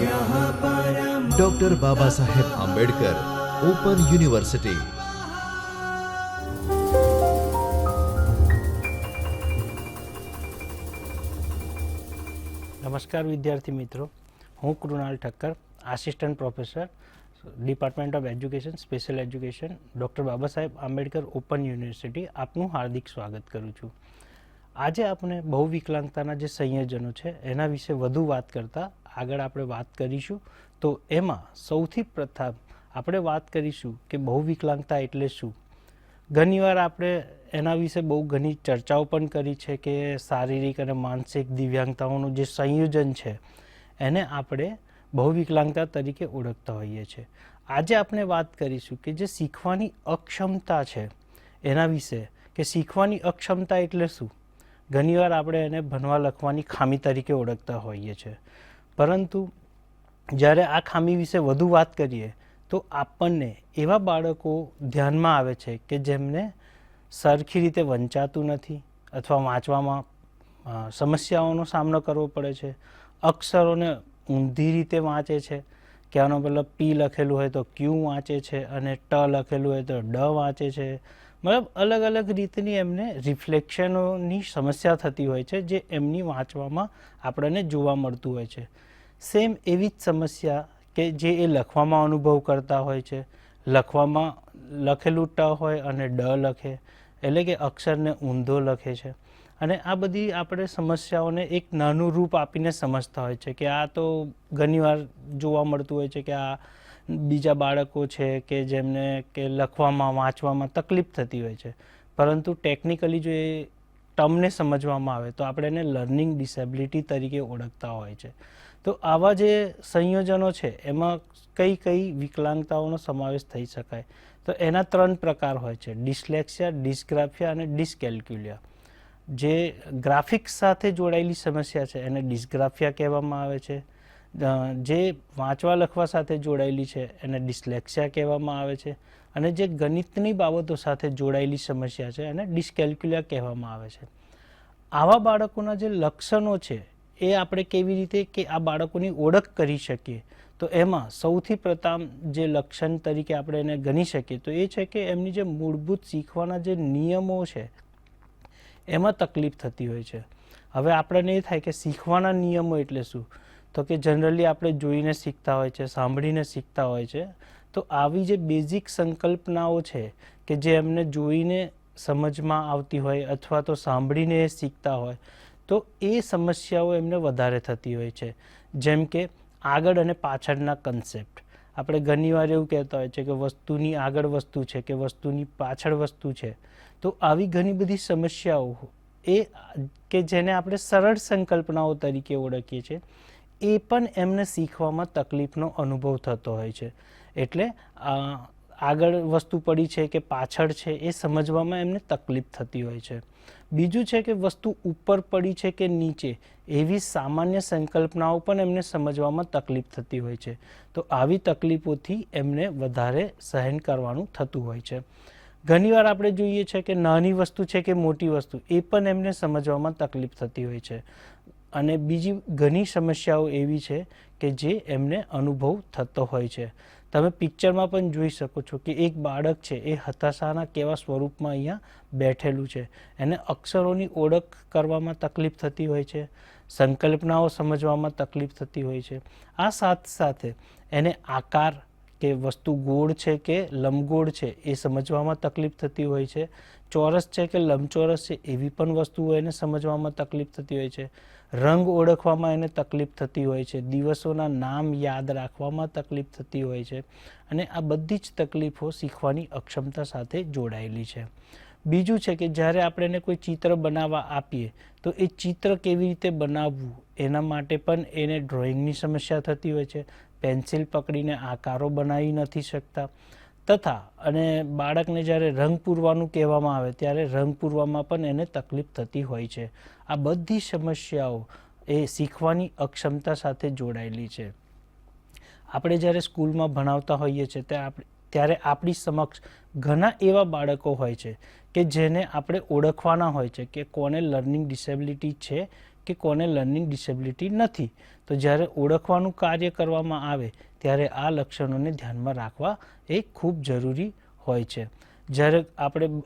Doctor બાબા Saheb Ambedkar open university નમસ્કાર વિદ્યાર્થી મિત્રો હું Krunal Thakkar assistant professor department of education special education doctor Baba Saheb Ambedkar open university આપનું હાર્દિક સ્વાગત કરું છું. આજે આપણે બહુ વિકલાંગતાના જે સંયોજનો છે, એના વિશે વધુ વાત કરતાં આગળ આપણે વાત કરીશું. તો એમાં સૌથી પ્રથમ આપણે વાત કરીશું કે બહુ વિકલાંગતા એટલે શું? ઘણીવાર આપણે એના વિશે બહુ ઘણી ચર્ચાઓ પણ કરી છે કે શારીરિક અને માનસિક દિવ્યાંગતાઓનું જે સંયોજન છે, એને આપણે બહુ વિકલાંગતા તરીકે ઓળખતા હોઈએ છીએ આજે આપણે વાત કરીશું કે જે શીખવાની અક્ષમતા છે, એના વિશે કે શીખવાની અક્ષમતા એટલે શું? ઘણીવાર આપણે એને ભણવા લખવાની ખામી તરીકે ઓળખતા હોઈએ છીએ પરંતુ જ્યારે આ ખામી વિશે વધુ વાત કરીએ, તો આપણને એવા બાળકો ધ્યાનમાં આવે છે કે જેમને સરખી રીતે વંચાતું નથી અથવા વાંચવામાં સમસ્યાઓનો સામનો કરવો પડે છે, અક્ષરોને ઊંધી રીતે વાંચે છે, કે મતલબ પી લખેલું હોય તો ક્યુ વાંચે છે અને ટ લખેલું હોય તો ડ વાંચે છે મતલબ અલગ અલગ રીતની એમને રિફ્લેક્શનોની સમસ્યા થતી હોય છે જે એમની વાંચવામાં આપણને જોવા મળતું હોય છે. સેમ એવી જ સમસ્યા કે જે એ લખવામાં અનુભવ કરતા હોય છે. લખવામાં લખેલું ટ હોય અને ડ લખે, એટલે કે અક્ષરને ઊંધો લખે છે. અને આ બધી આપણે સમસ્યાઓને એક નાનું રૂપ આપીને સમજતા હોય છે કે આ તો ઘણીવાર જોવા મળતું હોય છે કે આ બીજા બાળકો છે કે જેમને કે લખવામાં, વાંચવામાં તકલીફ થતી હોય છે. પરંતુ ટેકનિકલી જો એ ટર્મને સમજવામાં આવે, તો આપણે એને લર્નિંગ ડિસેબિલિટી તરીકે ઓળખતા હોય છે. તો આવા જે સંયોજનો છે, એમાં કઈ કઈ વિકલાંગતાઓનો સમાવેશ થઈ શકાય? તો એના ત્રણ પ્રકાર હોય છે, ડિસ્લેક્સિયા, ડિસ્ગ્રાફિયા અને ડિસ્કેલ્ક્યુલિયા. જે ગ્રાફિક્સ સાથે જોડાયેલી સમસ્યા છે, એને ડિસ્ગ્રાફિયા કહેવામાં આવે છે. જે વાંચવા લખવા સાથે જોડાયેલી છે, એને ડિસ્લેક્સિયા કહેવામાં આવે છે અને જે ગણિતની બાબતો સાથે જોડાયેલી સમસ્યા છે, એને ડિસ્કેલ્ક્યુલિયા કહેવામાં આવે છે. આવા બાળકોના જે લક્ષણો છે, એ આપણે કેવી રીતે કે આ બાળકોની ઓળખ કરી શકીએ? તો એમાં સૌથી પ્રથમ જે લક્ષણ તરીકે આપણે એને ગણી શકીએ, તો એ છે કે એમની જે મૂળભૂત શીખવાના જે નિયમો છે, એમાં તકલીફ થતી હોય છે. હવે આપણને એ થાય કે શીખવાના નિયમો એટલે શું? તો કે જનરલી આપણે જોઈને શીખતા હોય છે, સાંભળીને શીખતા હોય છે, તો આવી જે બેઝિક સંકલ્પનાઓ છે કે જે એમને જોઈને સમજમાં આવતી હોય અથવા તો સાંભળીને એ શીખતા હોય, તો એ સમસ્યાઓ એમને વધારે થતી હોય છે. જેમ કે આગળ અને પાછળના કન્સેપ્ટ આપણે ઘણીવાર એવું કહેતા હોય છે કે વસ્તુની આગળ વસ્તુ છે કે વસ્તુની પાછળ વસ્તુ છે. તો આવી ઘણી બધી સમસ્યાઓ એ કે જેને આપણે સરળ સંકલ્પનાઓ તરીકે ઓળખીએ છીએ એ પણ એમને શીખવામાં તકલીફનો અનુભવ થતો હોય છે. એટલે આગળ વસ્તુ પડી છે કે પાછળ છે એ સમજવામાં એમને તકલીફ થતી હોય છે. બીજું છે કે વસ્તુ ઉપર પડી છે કે નીચે, એવી સામાન્ય સંકલ્પનાઓ પણ એમને સમજવામાં તકલીફ થતી હોય છે. તો આવી તકલીફોથી એમને વધારે સહન કરવાનું થતું હોય છે. ઘણીવાર આપણે જોઈએ છે કે નાની વસ્તુ છે કે મોટી વસ્તુ, એ પણ એમને સમજવામાં તકલીફ થતી હોય છે. અને બીજી ઘણી સમસ્યાઓ એવી છે કે જે એમને અનુભવ થતો હોય છે. તમે પિક્ચરમાં પણ જોઈ શકો છો કે એક બાળક છે, એ હતાશાના કેવા સ્વરૂપમાં અહીંયા બેઠેલું છે. એને અક્ષરોની ઓળખ કરવામાં તકલીફ થતી હોય છે, સંકલ્પનાઓ સમજવામાં તકલીફ થતી હોય છે. આ સાથ સાથે એને આકાર કે વસ્તુ ગોળ છે કે લંબગોળ છે એ સમજવામાં તકલીફ થતી હોય છે. ચોરસ છે કે લંબચોરસ છે એવી પણ વસ્તુઓ એને સમજવામાં તકલીફ થતી હોય છે. રંગ ઓળખવામાં એને તકલીફ થતી હોય છે. દિવસોના નામ યાદ રાખવામાં તકલીફ થતી હોય છે. અને આ બધી જ તકલીફો શીખવાની અક્ષમતા સાથે જોડાયેલી છે. બીજું છે કે જ્યારે આપણે એને કોઈ ચિત્ર બનાવવા આપીએ, તો એ ચિત્ર કેવી રીતે બનાવવું એના માટે પણ એને ડ્રોઈંગની સમસ્યા થતી હોય છે. પેન્સિલ પકડીને આકારો બનાવી નથી શકતા. તથા, અને બાળકને જ્યારે રંગ પૂરવાનું કહેવામાં આવે, ત્યારે રંગ પૂરવામાં પણ એને તકલીફ થતી હોય છે. આ બધી સમસ્યાઓ એ શીખવાની અક્ષમતા સાથે જોડાયેલી છે. આપણે જ્યારે સ્કૂલમાં ભણાવતા હોઈએ છીએ ત્યારે ત્યારે આપણી સમક્ષ ઘણા એવા બાળકો હોય છે કે જેને આપણે ઓળખવાના હોય છે કે કોને લર્નિંગ ડિસેબિલિટી છે કે કોને લર્નિંગ ડિસેબિલિટી નથી. તો જ્યારે ઓળખવાનું કાર્ય કરવામાં આવે, ત્યારે આ લક્ષણોને ધ્યાનમાં રાખવા એ ખૂબ જરૂરી હોય છે. જ્યારે આપણે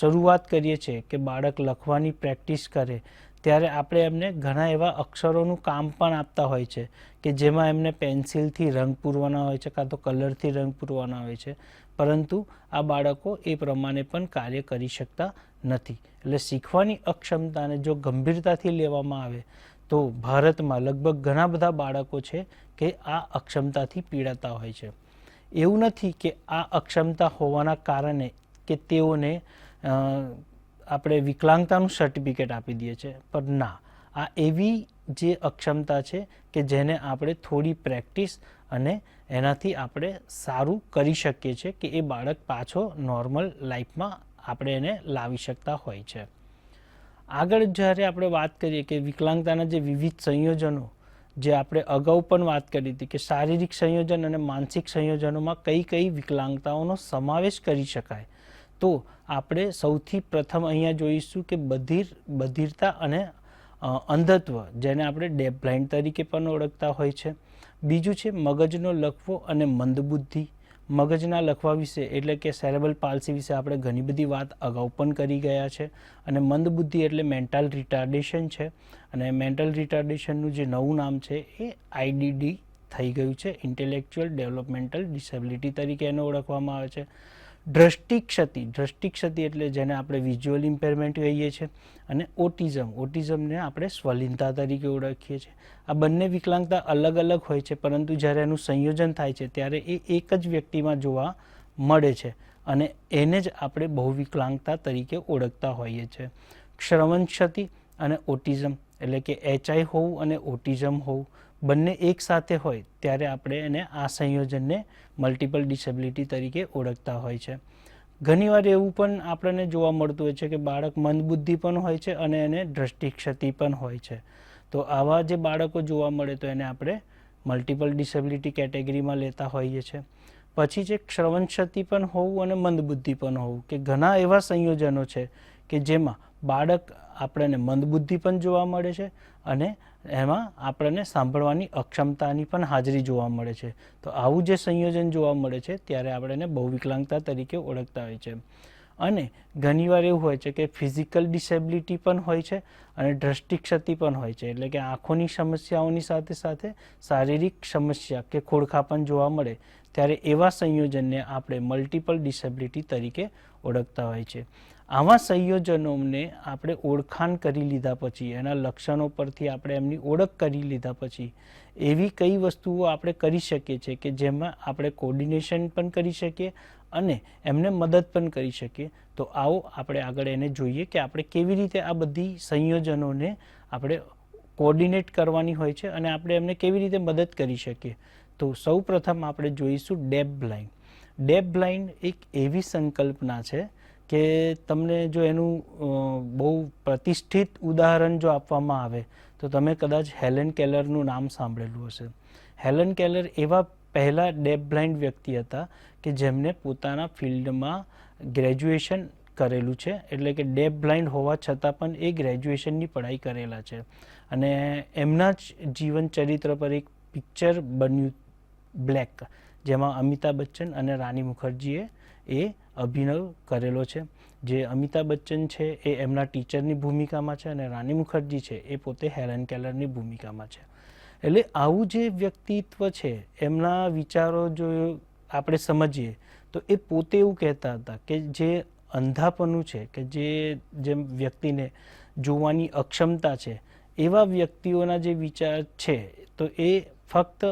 શરૂઆત કરીએ છીએ કે બાળક લખવાની પ્રેક્ટિસ કરે, ત્યારે આપણે એમને ઘણા એવા અક્ષરોનું કામ પણ આપતા હોય છે કે જેમાં એમને પેન્સિલથી રંગ પૂરવાના હોય છે, કાં તો કલરથી રંગ પૂરવાના હોય છે. પરંતુ આ બાળકો એ પ્રમાણે પણ કાર્ય કરી શકતા નથી. એટલે શીખવાની અક્ષમતાને જો ગંભીરતાથી લેવામાં આવે તો ભારતમાં લગભગ ઘણા બધા બાળકો છે કે આ અક્ષમતાથી પીડાતા હોય છે. એવું નથી કે આ અક્ષમતા હોવાના કારણે કે તેઓને આપણે વિકલાંગતાનું સર્ટિફિકેટ આપી દઈએ છીએ પણ ના. આ એવી જે અક્ષમતા છે કે જેને આપણે થોડી પ્રેક્ટિસ અને એનાથી આપણે સારું કરી શકીએ છીએ કે એ બાળક પાછો નોર્મલ લાઈફમાં આપણે એને લાવી શકતા હોય છે. આગળ જ્યારે આપણે વાત કરીએ કે વિકલાંગતાના જે વિવિધ સંયોજનો, જે આપણે અગાઉ પણ વાત કરી હતી કે શારીરિક સંયોજન અને માનસિક સંયોજનોમાં કઈ કઈ વિકલાંગતાઓનો સમાવેશ કરી શકાય, તો આપણે સૌથી પ્રથમ અહીંયા જોઈશું કે બધિર, બધિરતા અને અંધત્વ, જેને આપણે ડેપ બ્લાઇન્ડ તરીકે પણ ઓળખતા હોય છે. બીજું છે મગજનો લખવો અને મંદબુદ્ધિ. મગજના લખવા વિશે એટલે કે સેરેબલ પાલ્સી વિશે આપણે ઘણી બધી વાત અગાઉ પણ કરી ગયા છે. અને મંદબુદ્ધિ એટલે મેન્ટલ રિટાર્ડેશન છે. અને મેન્ટલ રિટાર્ડેશનનું જે નવું નામ છે એ આઈડીડી થઈ ગયું છે. ઇન્ટેલેક્ચુઅલ ડેવલપમેન્ટલ ડિસેબિલિટી તરીકે એને ઓળખવામાં આવે છે. દ્રષ્ટિ ક્ષતિ દ્રષ્ટિ ક્ષતિ એટલે જેને આપણે વિઝ્યુઅલ ઇમ્પેરમેન્ટ કહીએ છીએ અને ઓટિઝમ ઓટિઝમને આપણે સ્વલિનતા તરીકે ઓળખીએ છીએ. આ બંને વિકલાંગતા અલગ અલગ હોય છે, પરંતુ જ્યારે એનું સંયોજન થાય છે, ત્યારે એ એક જ વ્યક્તિમાં જોવા મળે છે અને એને જ આપણે બહુવિકલાંગતા તરીકે ઓળખતા હોઈએ છીએ. શ્રવણ ક્ષતિ અને ઓટિઝમ એટલે કે એચઆઈ હોવું અને ઓટિઝમ હોવું. બંને એક સાથે હોય ત્યારે આપણે એને આ સંયોજનને મલ્ટિપલ ડિસેબિલિટી તરીકે ઓળખતા હોય છે. ઘણીવાર એવું પણ આપણને જોવા મળતું હોય છે કે બાળક મંદબુદ્ધિ પણ હોય છે અને એને દ્રષ્ટિ ક્ષતિ પણ હોય છે. તો આવા જે બાળકો જોવા મળે તો એને આપણે મલ્ટિપલ ડિસેબિલિટી કેટેગરીમાં લેતા હોઈએ છીએ પછી છે શ્રવણ ક્ષતિ પણ હોવું અને મંદબુદ્ધિ પણ હોવું કે ઘણા એવા સંયોજનો છે કે જેમાં બાળક આપણને મંદબુદ્ધિ પણ જોવા મળે છે અને એમાં આપણને સાંભળવાની અક્ષમતાની પણ હાજરી જોવા મળે છે. તો આવું જે સંયોજન જોવા મળે છે, ત્યારે આપણે એને બહુવિકલાંગતા તરીકે ઓળખતા હોય છે. અને ઘણીવાર એવું હોય છે કે ફિઝિકલ ડિસેબિલિટી પણ હોય છે અને દ્રષ્ટિ ક્ષતિ પણ હોય છે. એટલે કે આંખોની સમસ્યાઓની સાથે સાથે શારીરિક સમસ્યા કે ખોડખા પણ જોવા મળે, ત્યારે એવા સંયોજનને આપણે મલ્ટિપલ ડિસેબિલિટી તરીકે ઓળખતા હોય છે. આવા સંયોજનોને આપણે ઓળખાણ કરી લીધા પછી, એના લક્ષણો પરથી આપણે એમની ઓળખ કરી લીધા પછી, એવી કઈ વસ્તુઓ આપણે કરી શકીએ છીએ કે જેમાં આપણે કોર્ડિનેશન પણ કરી શકીએ અને એમને મદદ પણ કરી શકીએ. તો આવો આપણે આગળ એને જોઈએ કે આપણે કેવી રીતે આ બધી સંયોજનોને આપણે કોર્ડિનેટ કરવાની હોય છે અને આપણે એમને કેવી રીતે મદદ કરી શકીએ. તો સૌ પ્રથમ આપણે જોઈશું ડેપ બ્લાઇન્ડ ડેપ બ્લાઇન્ડ એક એવી સંકલ્પના છે કે તમને જો એનું બહુ પ્રતિષ્ઠિત ઉદાહરણ જો આપવામાં આવે, તો તમે કદાચ હેલેન કેલરનું નામ સાંભળેલું હશે. હેલન કેલર એવા પહેલાં ડેપ બ્લાઇન્ડ વ્યક્તિ હતા કે જેમને પોતાના ફિલ્ડમાં ગ્રેજ્યુએશન કરેલું છે, એટલે કે ડેપ બ્લાઇન્ડ હોવા છતાં પણ એ ગ્રેજ્યુએશનની પઢાઈ કરેલા છે. અને એમના જ જીવન ચરિત્ર પર એક પિક્ચર બન્યું બ્લેક, જેમાં અમિતાભ બચ્ચન અને રાની મુખર્જીએ એ અભિનય કરેલો છે. જે અમિતાભ બચ્ચન છે એ એમના ટીચરની ભૂમિકામાં છે અને રાની મુખર્જી છે એ પોતે હેરન કેલરની ભૂમિકામાં છે. એટલે આવું જે વ્યક્તિત્વ છે, એમના વિચારો જો આપણે સમજીએ, તો એ પોતે એવું કહેતા હતા કે જે અંધાપનું છે કે જે જેમ વ્યક્તિને જોવાની અક્ષમતા છે, એવા વ્યક્તિઓના જે વિચાર છે, તો એ ફક્ત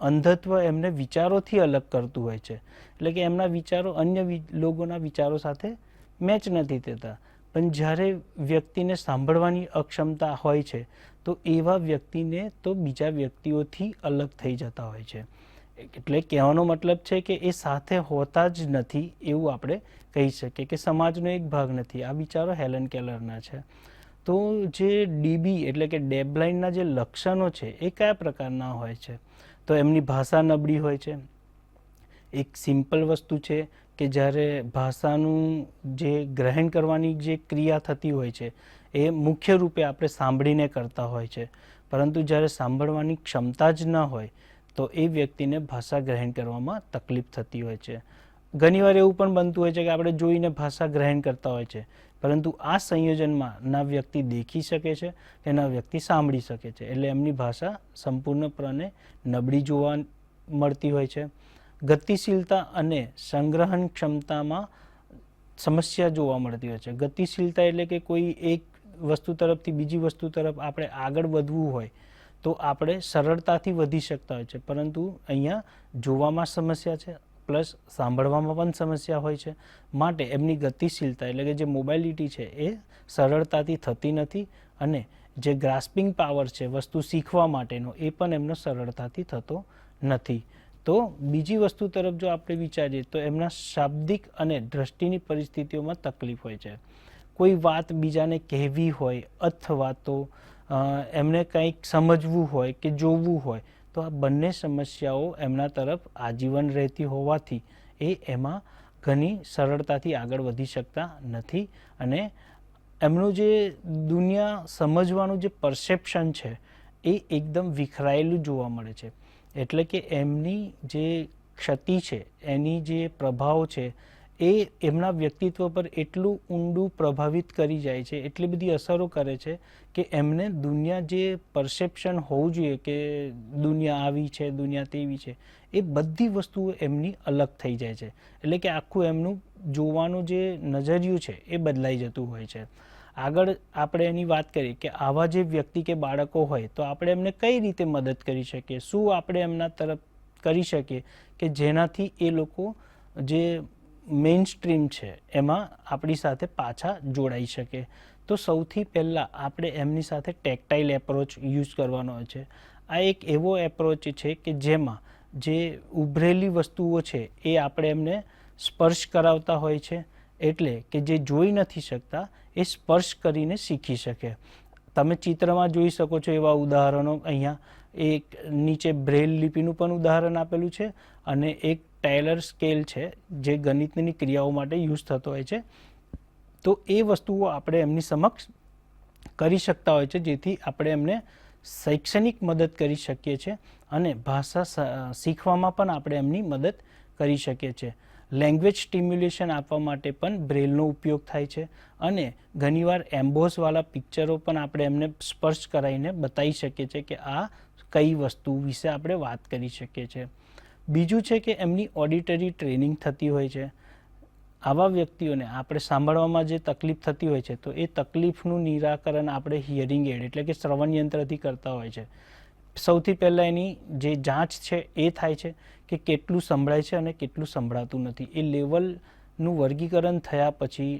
અંધત્વ એમને વિચારોથી અલગ કરતું હોય છે. એટલે કે એમના વિચારો અન્ય લોકોના વિચારો સાથે મેચ નથી થતા. પણ જ્યારે વ્યક્તિને સાંભળવાની અક્ષમતા હોય છે, તો એવા વ્યક્તિને તો બીજા વ્યક્તિઓથી અલગ થઈ જતા હોય છે. એટલે કહેવાનો મતલબ છે કે એ સાથે હોતા જ નથી એવું આપણે કહી શકીએ કે સમાજનો એક ભાગ નથી. આ વિચારો હેલન કેલરના છે. તો જે ડીબી એટલે કે ડેબલાઇનના જે લક્ષણો છે, એ કયા પ્રકારના હોય છે? તો એમની ભાષા નબળી હોય છે. એક સિમ્પલ વસ્તુ છે કે જ્યારે ભાષાનું જે ગ્રહણ કરવાની જે ક્રિયા થતી હોય છે, એ મુખ્ય રૂપે આપણે સાંભળીને કરતા હોય છે. પરંતુ જ્યારે સાંભળવાની ક્ષમતા જ ન હોય, તો એ વ્યક્તિને ભાષા ગ્રહણ કરવામાં તકલીફ થતી હોય છે. ઘણીવાર એવું પણ બનતું હોય છે કે આપણે જોઈને ભાષા ગ્રહણ કરતા હોય છે. પરંતુ આ સંયોજનમાં ના વ્યક્તિ દેખી શકે છે કે ના વ્યક્તિ સાંભળી શકે છે. એટલે એમની ભાષા સંપૂર્ણપણે નબળી જોવા મળતી હોય છે. ગતિશીલતા અને સંગ્રહણ ક્ષમતામાં સમસ્યા જોવા મળતી હોય છે. ગતિશીલતા એટલે કે કોઈ એક વસ્તુ તરફથી બીજી વસ્તુ તરફ આપણે આગળ વધવું હોય તો આપણે સરળતાથી વધી શકતા હોય છે. પરંતુ અહીંયા જોવામાં સમસ્યા છે પ્લસ સાંભળવામાં પણ સમસ્યા હોય છે. માટે એમની ગતિશીલતા એટલે કે જે મોબાઇલિટી છે એ સરળતાથી થતી નથી અને જે ગ્રાસ્પિંગ પાવર છે વસ્તુ શીખવા માટેનો એ પણ એમનો સરળતાથી થતો નથી. તો બીજી વસ્તુ તરફ જો આપણે વિચારીએ તો એમના શાબ્દિક અને દ્રષ્ટિની પરિસ્થિતિઓમાં તકલીફ હોય છે. કોઈ વાત બીજાને કહેવી હોય અથવા તો એમને કંઈક સમજવું હોય કે જોવું હોય તો આ બંને સમસ્યાઓ એમના તરફ આજીવન રહેતી હોવાથી એ એમાં ઘણી સરળતાથી આગળ વધી શકતા નથી અને એમનું જે દુનિયા સમજવાનું જે પરસેપ્શન છે એ એકદમ વિખરાયેલું જોવા મળે છે. એટલે કે એમની જે ક્ષતિ છે, એની જે પ્રભાવ છે એ એમના વ્યક્તિત્વ પર એટલું ઊંડું પ્રભાવિત કરી જાય છે, એટલી બધી અસરો કરે છે કે એમને દુનિયા જે પરસેપ્શન હોવું જોઈએ કે દુનિયા આવી છે, દુનિયા તેવી છે, એ બધી વસ્તુઓ એમની અલગ થઈ જાય છે. એટલે કે આખું એમનું જોવાનું જે નજરિયું છે એ બદલાઈ જતું હોય છે. આગળ આપણે એની વાત કરીએ કે આવા જે વ્યક્તિ કે બાળકો હોય તો આપણે એમને કઈ રીતે મદદ કરી શકીએ? શું આપણે એમના તરફ કરી શકીએ કે જેનાથી એ લોકો જે મેઇન સ્ટ્રીમ છે, એમાં આપણી સાથે પાછા જોડાઈ શકે. તો સૌથી પહેલાં આપણે એમની સાથે ટેક્ટાઇલ એપ્રોચ યુઝ કરવાનો હોય છે. આ એક એવો એપ્રોચ છે કે જેમાં જે ઉભરેલી વસ્તુઓ છે, એ આપણે એમને સ્પર્શ કરાવતા હોય છે. એટલે કે જે જોઈ નથી શકતા, એ સ્પર્શ કરીને શીખી શકે. તમે ચિત્રમાં જોઈ શકો છો એવા ઉદાહરણો. અહીંયા એક નીચે બ્રેલ લિપિનું પણ ઉદાહરણ આપેલું છે અને એક ટેલર સ્કેલ છે, જે ગણિતની ક્રિયાઓ માટે યુઝ થતો હોય છે. તો એ વસ્તુઓ આપણે એમની સમક્ષ કરી શકતા હોય છે, જેથી આપણે એમને શૈક્ષણિક મદદ કરી શકીએ છીએ અને ભાષા શીખવામાં પણ આપણે એમની મદદ કરી શકીએ છીએ. લેંગ્વેજ સ્ટિમ્યુલેશન આપવા માટે પણ બ્રેલનો ઉપયોગ થાય છે અને ઘણીવાર એમ્બોસવાળા પિક્ચરો પણ આપણે એમને સ્પર્શ કરાવીને બતાવી શકીએ છીએ કે આ કઈ વસ્તુ વિશે આપણે વાત કરી શકીએ છીએ. બીજું છે કે એમની ઓડિટરી ટ્રેનિંગ થતી હોય છે. આવા વ્યક્તિઓને આપણે સાંભળવામાં જે તકલીફ થતી હોય છે, તો એ તકલીફનું નિરાકરણ આપણે હિયરિંગ એડ એટલે કે શ્રવણ યંત્રથી કરતા હોય છે. સૌથી પહેલાં એની જે જાંચ છે એ થાય છે કે કેટલું સંભળાય છે અને કેટલું સંભળાતું નથી. એ લેવલનું વર્ગીકરણ થયા પછી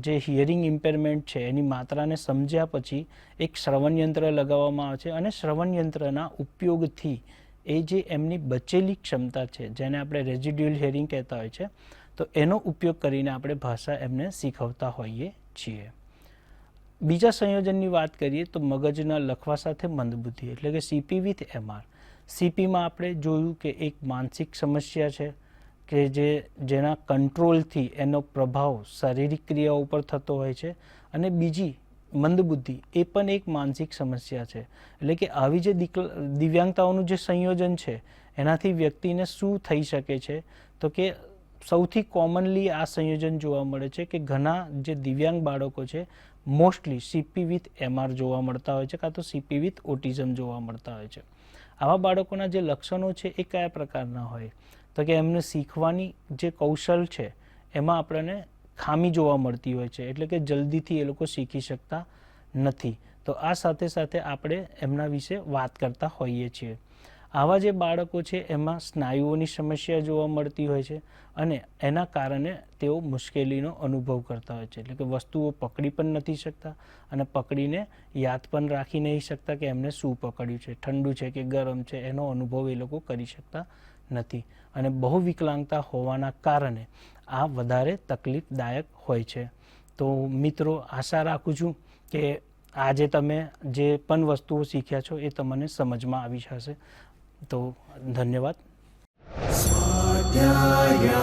જે હિયરિંગ ઇમ્પેરમેન્ટ છે, એની માત્રાને સમજ્યા પછી એક શ્રવણ યંત્ર લગાવવામાં આવે છે અને શ્રવણ યંત્રના ઉપયોગથી એ જે એમની બચેલી ક્ષમતા છે, જેને આપણે રેઝિડ્યુઅલ હિયરિંગ કહેતા હોય છે, તો એનો ઉપયોગ કરીને આપણે ભાષા એમને શીખવતા હોઈએ છીએ. બીજા સંયોજનની વાત કરીએ તો મગજના લખવા સાથે મંદબુદ્ધિ, એટલે કે સીપી વિથ એમઆર સીપીમાં આપણે જોયું કે એક માનસિક સમસ્યા છે કે જે, જેના કંટ્રોલથી એનો પ્રભાવ શારીરિક ક્રિયાઓ ઉપર થતો હોય છે અને બીજી મંદબુદ્ધિ એ પણ એક માનસિક સમસ્યા છે. એટલે કે આવી જે દિવ્યાંગતાઓનું જે સંયોજન છે, એનાથી વ્યક્તિને શું થઈ શકે છે? તો કે સૌથી કોમનલી આ સંયોજન જોવા મળે છે કે ઘણા જે દિવ્યાંગ બાળકો છે મોસ્ટલી સીપી વિથ એમઆર જોવા મળતા હોય છે, કાં તો સીપી વિથ ઓટિઝમ જોવા મળતા હોય છે. આવા બાળકોના જે લક્ષણો છે એ કયા પ્રકારના હોય? તો કે એમને શીખવાની જે કૌશલ છે, એમાં આપણને ખામી જોવા મળતી હોય છે. એટલે કે જલ્દીથી એ લોકો શીખી શકતા નથી. તો આ સાથે સાથે આપણે એમના વિશે વાત કરતા હોઈએ છીએ. આવા જે બાળકો છે, એમાં સ્નાયુઓની સમસ્યા જોવા મળતી હોય છે અને એના કારણે તેઓ મુશ્કેલીનો અનુભવ કરતા હોય છે. એટલે કે વસ્તુઓ પકડી પણ નથી શકતા અને પકડીને યાદ પણ રાખી નહીં શકતા કે એમને શું પકડ્યું છે, ઠંડુ છે કે ગરમ છે, એનો અનુભવ એ લોકો કરી શકતા નથી. અને બહુ વિકલાંગતા હોવાના કારણે આ વધારે તકલીફદાયક હોય છે. તો મિત્રો, આશા રાખું છું કે આજે તમે જે પણ વસ્તુઓ શીખ્યા છો એ તમને સમજમાં આવી હશે. તો ધન્યવાદ. સ્વાધ્યાય